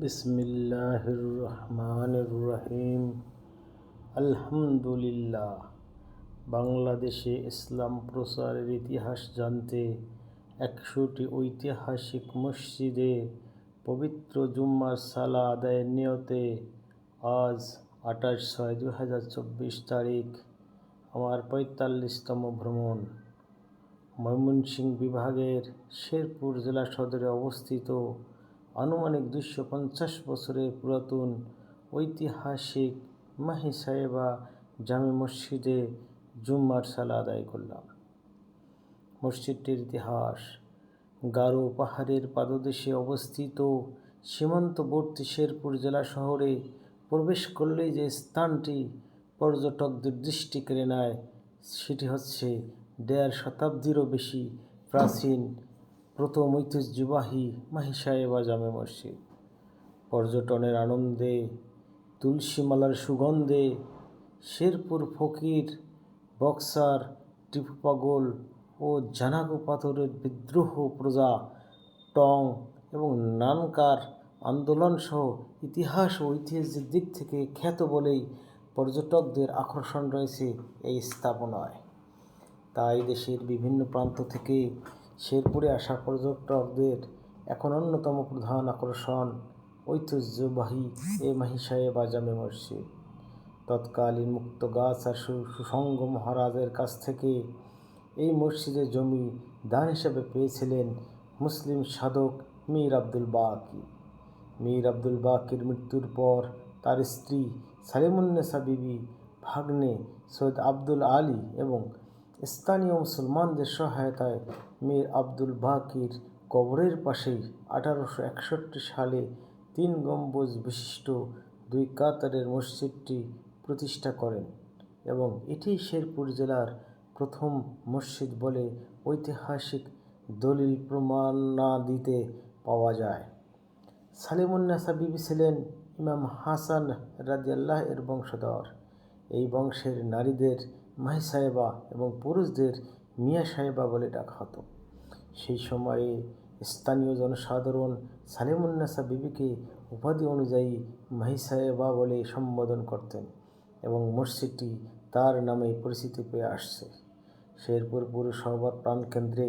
বিসমিল্লাহির রহমানির রহিম আলহামদুলিল্লাহ। বাংলাদেশে ইসলাম প্রচারের ইতিহাস জানতে একশোটি ঐতিহাসিক মসজিদে পবিত্র জুম্মার সালা আদায়ের নিয়তে আজ আঠাশ ছয় দু হাজার চব্বিশ তারিখ, আমার পঁয়তাল্লিশতম ভ্রমণ। ময়মনসিংহ বিভাগের শেরপুর জেলা সদরে অবস্থিত আনুমানিক দুশো পঞ্চাশ বছরের পুরাতন ঐতিহাসিক মাহি সাহেবা জামে মসজিদে জুম্মার সালা আদায় করলাম। মসজিদটির ইতিহাস, গারো পাহাড়ের পাদদেশে অবস্থিত সীমান্তবর্তী শেরপুর জেলা শহরে প্রবেশ করলেই যে স্থানটি পর্যটকদের দৃষ্টি কেড়ে নেয়, সেটি হচ্ছে দেড় শতাব্দীরও বেশি প্রাচীন প্রথম ঐতিহ্যবাহী মাহি সাহেবা জামে মসজিদ। পর্যটনের আনন্দে, তুলসীমালার সুগন্ধে, শেরপুর ফকির, বক্সার টিপু পাগল ও জানাগো পাথরের বিদ্রোহ প্রজা, টং এবং নানকার আন্দোলনসহ ইতিহাস ও ঐতিহ্যের দিক থেকে খ্যাত বলেই পর্যটকদের আকর্ষণ রয়েছে এই স্থাপনায়। তাই দেশের বিভিন্ন প্রান্ত থেকে শেরপুরে আসা পর্যটকদের এখন অন্যতম প্রধান আকর্ষণ ঐতিহ্যবাহী এ মাহি সাহেব আজামে মসজিদ। তৎকালীন মুক্ত গাছ আর সুসঙ্গ মহারাজের কাছ থেকে এই মসজিদের জমি দান হিসাবে পেয়েছিলেন মুসলিম সাধক মীর আব্দুল বাকি। মীর আব্দুল বাকির মৃত্যুর পর তার স্ত্রী সালিমুন্নেসা বিবি ভাগ্নে সৈয়দ আব্দুল আলী এবং স্থানীয় মুসলমানদের সহায়তায় মীর আব্দুল বাকির কবরের পাশেই আঠারোশো একষট্টি সালে তিন গম্বুজ বিশিষ্ট দুই কাতারের মসজিদটি প্রতিষ্ঠা করেন এবং এটি শেরপুর জেলার প্রথম মসজিদ বলে ঐতিহাসিক দলিল প্রমাণাদিতে পাওয়া যায়। সালিমুন্নাসা বিবি ছিলেন ইমাম হাসান রাজিয়াল্লাহ এর বংশধর। এই বংশের নারীদের মাহি সাহেবা এবং পুরুষদের মিয়া সাহেবা বলে ডাকা হতো। সেই সময়ে স্থানীয় জনসাধারণ সালেমুন্নাসা বিবিকে উপাধি অনুযায়ী মাহি সাহেবা বলে সম্বোধন করতেন এবং মসজিদটি তার নামে পরিচিতি পেয়ে আসছে। শেরপুর পৌরসভার প্রাণকেন্দ্রে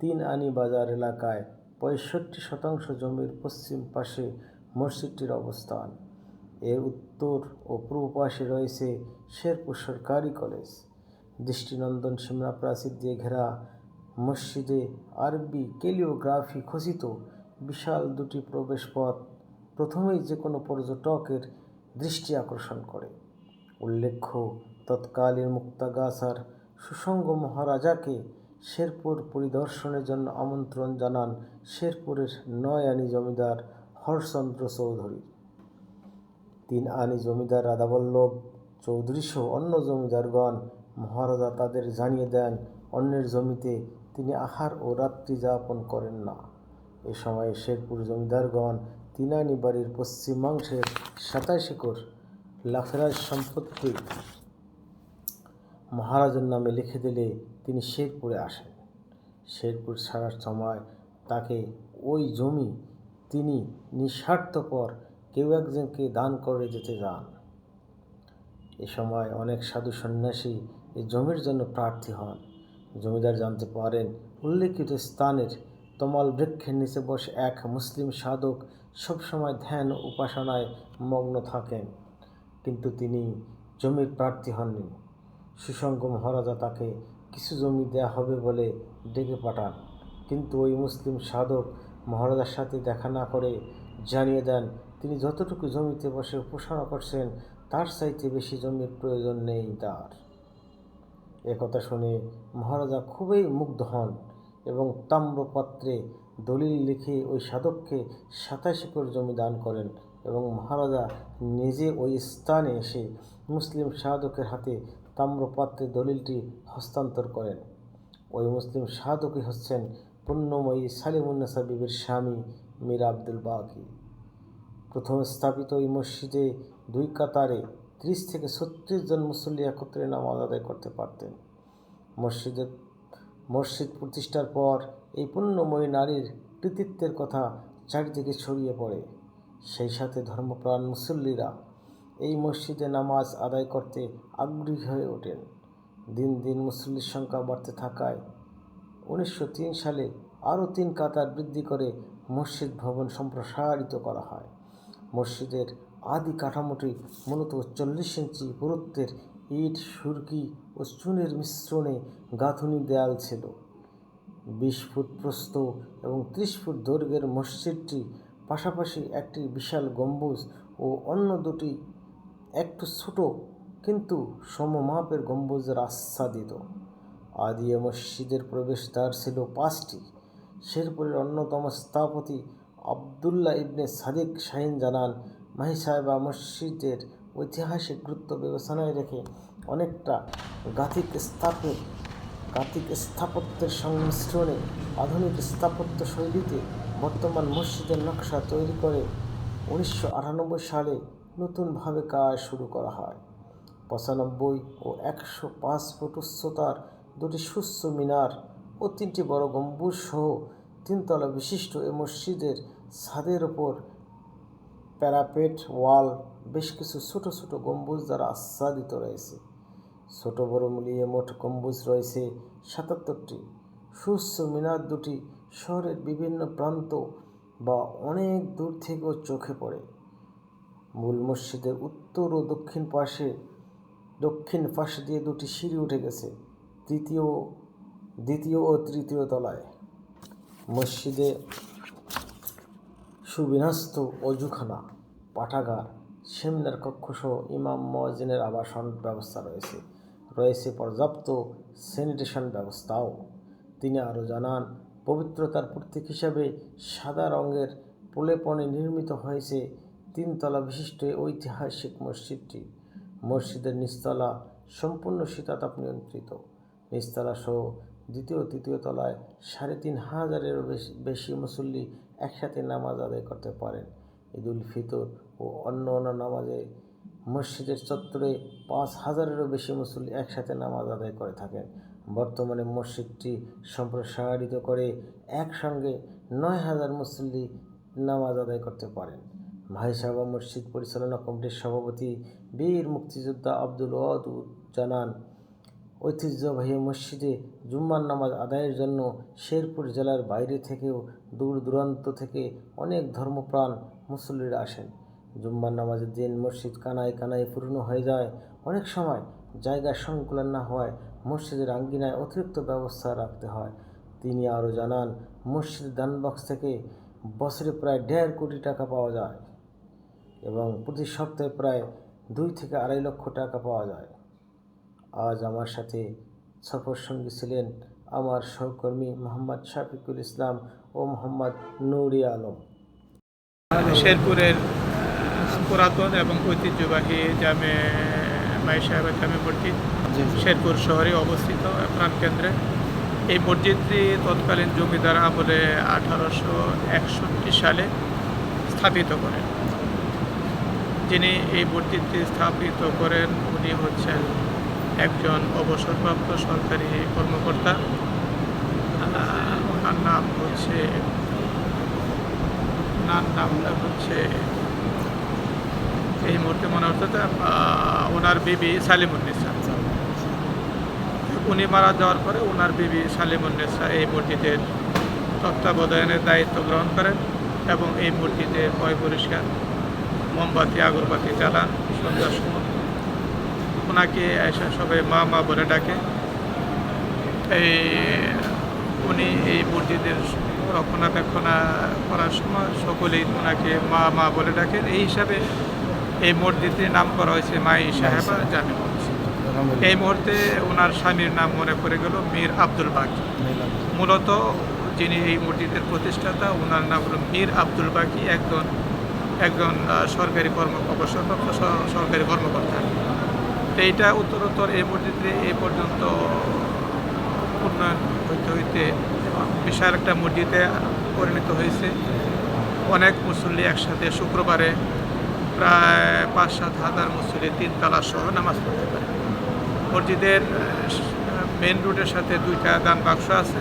তিন আনি বাজার এলাকায় পঁয়ষট্টি শতাংশ জমির পশ্চিম পাশে মসজিদটির অবস্থান। এর উত্তর ও পূর্ব পাশে রয়েছে শেরপুর সরকারি কলেজ। দৃষ্টিনন্দন সিমলা প্রাচীর দিয়ে ঘেরা মসজিদে আরবি কেলিওগ্রাফি খচিত বিশাল দুটি প্রবেশপথ প্রথমেই যে কোনো পর্যটকের দৃষ্টি আকর্ষণ করে। উল্লেখ্য, তৎকালীন মুক্তাগাছার সুসঙ্গ মহারাজাকে শেরপুর পরিদর্শনের জন্য আমন্ত্রণ জানান শেরপুরের নয় আনি জমিদার হরচন্দ্র চৌধুরী। তিন আনি জমিদার রাধাবল্লভ চৌধুরীসহ অন্য জমিদারগণ মহারাজা তাদের জানিয়ে দেন, অন্যের জমিতে তিনি আহার ও রাত্রি যাপন করেন না। এ সময় শেরপুর জমিদারগণ তিনানি বাড়ির পশ্চিমাংশের সাতাশ একর লাফেরাজ সম্পত্তি মহারাজের নামে লিখে দিলে তিনি শেরপুরে আসেন। শেরপুর ছাড়ার সময় তাকে ওই জমি তিনি নিঃস্বার্থপর কেউ একজনকে দান করে যেতে যান। এ সময় অনেক সাধু সন্ন্যাসী এই জমির জন্য প্রার্থী হন। জমিদার জানতে পারেন উল্লেখিত স্থানের তমাল বৃক্ষের নিচে বসে এক মুসলিম সাধক সবসময় ধ্যান উপাসনায় মগ্ন থাকেন, কিন্তু তিনি জমির প্রার্থী হননি। সুসঙ্গ মহারাজা তাকে, কিছু জমি দেয়া হবে বলে ডেকে পাঠান। কিন্তু ওই মুসলিম সাধক মহারাজার সাথে দেখা না করে জানিয়ে দেন তিনি যতটুকু জমিতে বসে উপাসনা করছেন, তার চাইতে বেশি জমির প্রয়োজন নেই তার। একথা শুনে মহারাজা খুবই মুগ্ধ হন এবং তাম্রপত্রে দলিল লিখে ওই সাধককে সাতাশ একর জমি দান করেন এবং মহারাজা নিজে ওই স্থানে এসে মুসলিম সাধকের হাতে তাম্রপাত্রে দলিলটি হস্তান্তর করেন। ওই মুসলিম সাধকই হচ্ছেন পুণ্যময়ী সালিমুন্নেসা বিবির স্বামী মীর আব্দুল বাকি। প্রথম স্থাপিত এই মসজিদে দুই কাতারে ত্রিশ থেকে ছত্রিশ জন মুসল্লি একত্রে নামাজ আদায় করতে পারতেন। মসজিদের মসজিদ প্রতিষ্ঠার পর এই পুণ্যময়ী নারীর কৃতিত্বের কথা চারিদিকে ছড়িয়ে পড়ে। সেই সাথে ধর্মপ্রাণ মুসল্লিরা এই মসজিদে নামাজ আদায় করতে আগ্রহী হয়ে ওঠেন। দিন দিন মুসল্লির সংখ্যা বাড়তে থাকায় উনিশশো তিন সালে আরও তিন কাতার বৃদ্ধি করে মসজিদ ভবন সম্প্রসারিত করা হয়। মসজিদের আদি কাঠামোটি মূলত চল্লিশ ইঞ্চি পুরুত্বের ইট, সুরকি ও চুনের মিশ্রণে গাঁথুনি দেয়াল ছিল। বিশ ফুট প্রস্থ এবং ত্রিশ ফুট দৈর্ঘ্যের মসজিদটি পাশাপাশি একটি বিশাল গম্বুজ ও অন্য দুটি একটু ছোট কিন্তু সমমাপের গম্বুজের আচ্ছাদিত আদি এ মসজিদের প্রবেশদ্বার ছিল পাঁচটি। শেরপুরের অন্যতম স্থপতি আবদুল্লাহ ইবনে সাদিক শাহিন জানান মাহি সাহেবা মসজিদের ঐতিহাসিক গুরুত্ব বিবেচনায় রেখে অনেকটা গাথিক স্থাপের গাথিক স্থাপত্যের সংমিশ্রণে আধুনিক স্থাপত্য শৈলীতে বর্তমান মসজিদের নকশা তৈরি করে উনিশশো আটানব্বই সালে নতুনভাবে কাজ শুরু করা হয়। পঁচানব্বই ও একশো পাঁচ ফুট উচ্চতার দুটি সুস্থ মিনার ও তিনটি বড় গম্বুজ সহ তিনতলা বিশিষ্ট এ মসজিদের ছাদের ওপর প্যারাপেট, ওয়াল, বেশ কিছু ছোট ছোট গম্বুজ দ্বারা আচ্ছাদিত রয়েছে। ছোট বড় মিলিয়ে মোট গম্বুজ রয়েছে সাতাত্তরটি। সুস্থ মিনার দুটি শহরের বিভিন্ন প্রান্ত বা অনেক দূর থেকেও চোখে পড়ে। মূল মসজিদের উত্তর ও দক্ষিণ পাশে, দক্ষিণ পাশ দিয়ে দুটি সিঁড়ি উঠে গেছে। তৃতীয়, দ্বিতীয় ও তৃতীয় তলায়। মসজিদে সুবিন্যস্ত অজুখানা, পাঠাগার, সেমিনার কক্ষসহ ইমাম মজিনের আবাসন ব্যবস্থা রয়েছে। রয়েছে পর্যাপ্ত স্যানিটেশন ব্যবস্থাও। তিনি আরও জানান, পবিত্রতার প্রতীক হিসাবে সাদা রঙের প্রলেপনে নির্মিত হয়েছে তিনতলা বিশিষ্ট ঐতিহাসিক মসজিদটি। মসজিদের নিচতলা সম্পূর্ণ শীতাতাপ নিয়ন্ত্রিত। নিচতলা সহ দ্বিতীয় তৃতীয় তলায় সাড়ে তিন হাজারেরও বেশি বেশি মুসল্লি একসাথে নামাজ আদায় করতে পারেন। ঈদুল ফিতর ও অন্য অন্য নামাজে মসজিদের চত্বরে পাঁচ হাজারেরও বেশি মুসল্লি একসাথে নামাজ আদায় করে থাকেন। বর্তমানে মসজিদটি সম্প্রসারিত করে একসঙ্গে নয় হাজার মুসল্লি নামাজ আদায় করতে পারেন। ভাইসাবা মসজিদ পরিচালনা কমিটির সভাপতি বীর মুক্তিযোদ্ধা আব্দুল ওয়াদুদ জানান ঐতিহ্যবাহী মসজিদে জুম্মার নামাজ আদায়ের জন্য শেরপুর জেলার বাইরে থেকেও দূর দূরান্ত থেকে অনেক ধর্মপ্রাণ মুসল্লিরা আসেন। জুম্মার নামাজের দিন মসজিদ কানায় কানায় পূর্ণ হয়ে যায়। অনেক সময় জায়গার সংকুলন না হওয়ায় মসজিদের আঙ্গিনায় অতিরিক্ত ব্যবস্থা রাখতে হয়। তিনি আরও জানান মসজিদের দান বক্স থেকে বছরে প্রায় দেড় কোটি টাকা পাওয়া যায় এবং প্রতি সপ্তাহে প্রায় দুই থেকে আড়াই লক্ষ টাকা পাওয়া যায়। আজ আমার সাথে সফর সঙ্গী ছিলেন আমার সহকর্মী মোহাম্মদ শাফিকুল ইসলাম ও মোহাম্মদ নুরি আলম। শেরপুরের পুরাতন এবং ঐতিহ্যবাহী জামে মাই সাহেবের জামে মসজিদ শেরপুর শহরে অবস্থিত প্রাণকেন্দ্রে এই মসজিদটি তৎকালীন জমিদার আমলে আঠারোশো একষট্টি সালে স্থাপিত করেন। যিনি এই মসজিদটি স্থাপিত করেন উনি হচ্ছেন একজন অবসরপ্রাপ্ত সরকারি কর্মকর্তা। ওনার নাম হচ্ছে ওনার নামটা হচ্ছে, এই মুহূর্তে মনে হচ্ছে ওনার বিবি সালিমুন্নেসা উনি মারা যাওয়ার পরে ওনার বিবি সালিমুন্নেসা এই মসজিদের তত্ত্বাবধানের দায়িত্ব গ্রহণ করেন এবং এই মসজিদের পয় পরিষ্কার মোমবাতি, আগরবাতি জ্বালান, সন্ধ্যার সময় ওনাকে এসে সবাই মা মা বলে ডাকে। এই উনি এই মসজিদের রক্ষণাবেক্ষণা করার সময় সকলেই ওনাকে মা মা বলে ডাকেন এই হিসাবে এই মসজিদটির নাম করা হয়েছে মাই সাহেবা জামে মসজিদ। এই মুহূর্তে ওনার স্বামীর নাম মনে পড়ে গেল মীর আব্দুল বাকি। মূলত যিনি এই মসজিদের প্রতিষ্ঠাতা ওনার নাম হলো মীর আব্দুল বাকি একজন একজন সরকারি কর্ম অবসরপ্রাপ্ত সরকারি কর্মকর্তা। তো এইটা উত্তরোত্তর এই মসজিদে এই পর্যন্ত উন্নয়ন হইতে হইতে বিশাল একটা মসজিদে পরিণত হয়েছে। অনেক মুসল্লি একসাথে শুক্রবারে প্রায় পাঁচ সাত হাজার মুসল্লি তিন তালা সহ নামাজ পড়তে পারে। মসজিদের মেন রোডের সাথে দুইটা দান বাক্স আছে।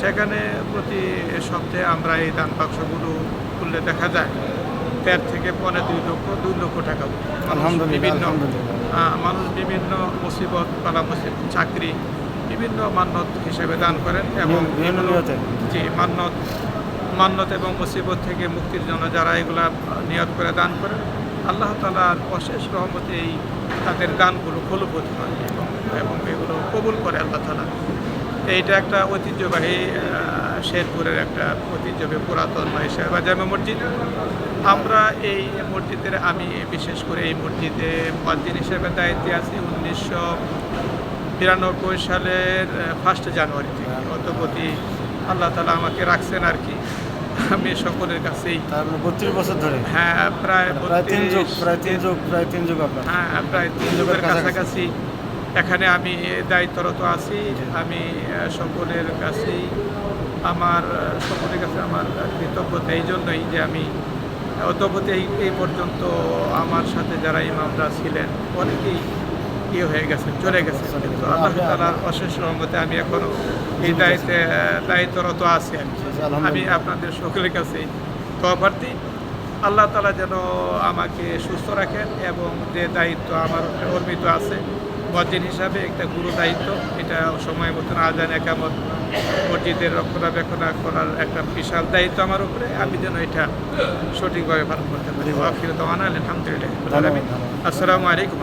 সেখানে প্রতি সপ্তাহে আমরা এই দান বাক্সগুলো খুললে দেখা যায়। দেড় থেকে পনেরো দুই লক্ষ দুই লক্ষ টাকা বিভিন্ন মানুষ বিভিন্ন মুসিবত পালা মুসিবত চাকরি বিভিন্ন মান্যত হিসেবে দান করেন এবং। জি মান্যত মান্যত এবং মুসিবত থেকে মুক্তির জন্য যারা এগুলা নিয়ত করে দান করেন আল্লাহ তালার অশেষ রহমতে এই তাদের দানগুলো ফলপ্রদ হয় এবং এবং এগুলো কবুল করে আল্লাহ তালা এইটা একটা ঐতিহ্যবাহী শেরপুরের একটা ঐতিহ্যবাহী পুরাতন শেরবা জামে মসজিদ। আমরা এই মসজিদের আমি বিশেষ করে এই মসজিদে মুয়াজ্জিন হিসেবে দায়িত্বে আছি উনিশশো বিরানব্বই সালের ফার্স্ট জানুয়ারি থেকে। অতপতি আল্লাহ তালা আমাকে রাখছেন আর কি। আমি সকলের কাছেই। তার বত্রিশ বছর ধরে? হ্যাঁ প্রায় প্রায় তিন যুগ প্রায় তিন যুগ প্রায় তিন যুগ হ্যাঁ প্রায় তিন যুগের কাছাকাছি। এখানে আমি দায়িত্বরত আছি। আমি সকলের কাছেই আমার সকলের কাছে আমার কৃতজ্ঞতা। এই জন্যই যে আমি অতপতি এই পর্যন্ত আমার সাথে যারা ইমামরা ছিলেন অনেকেই ইয়ে হয়ে গেছেন চলে গেছে কিন্তু আল্লাহ তালার অশেষ রহমতে আমি এখনও এই দায়িত্বে দায়িত্বরত আছি। আমি আপনাদের সকলের কাছে তফার্থী আল্লাহ তালা যেন আমাকে সুস্থ রাখেন এবং যে দায়িত্ব আমার অর্পিত আছে মসজিদ হিসাবে একটা গুরু দায়িত্ব। এটা সময় মতন আজান একামত মসজিদের রক্ষণাবেক্ষণ করার একটা বিশাল দায়িত্ব আমার উপরে। আমি যেন এটা সঠিকভাবে পালন করতে পারি। আলহামদুলিল্লাহ। আসসালামু আলাইকুম।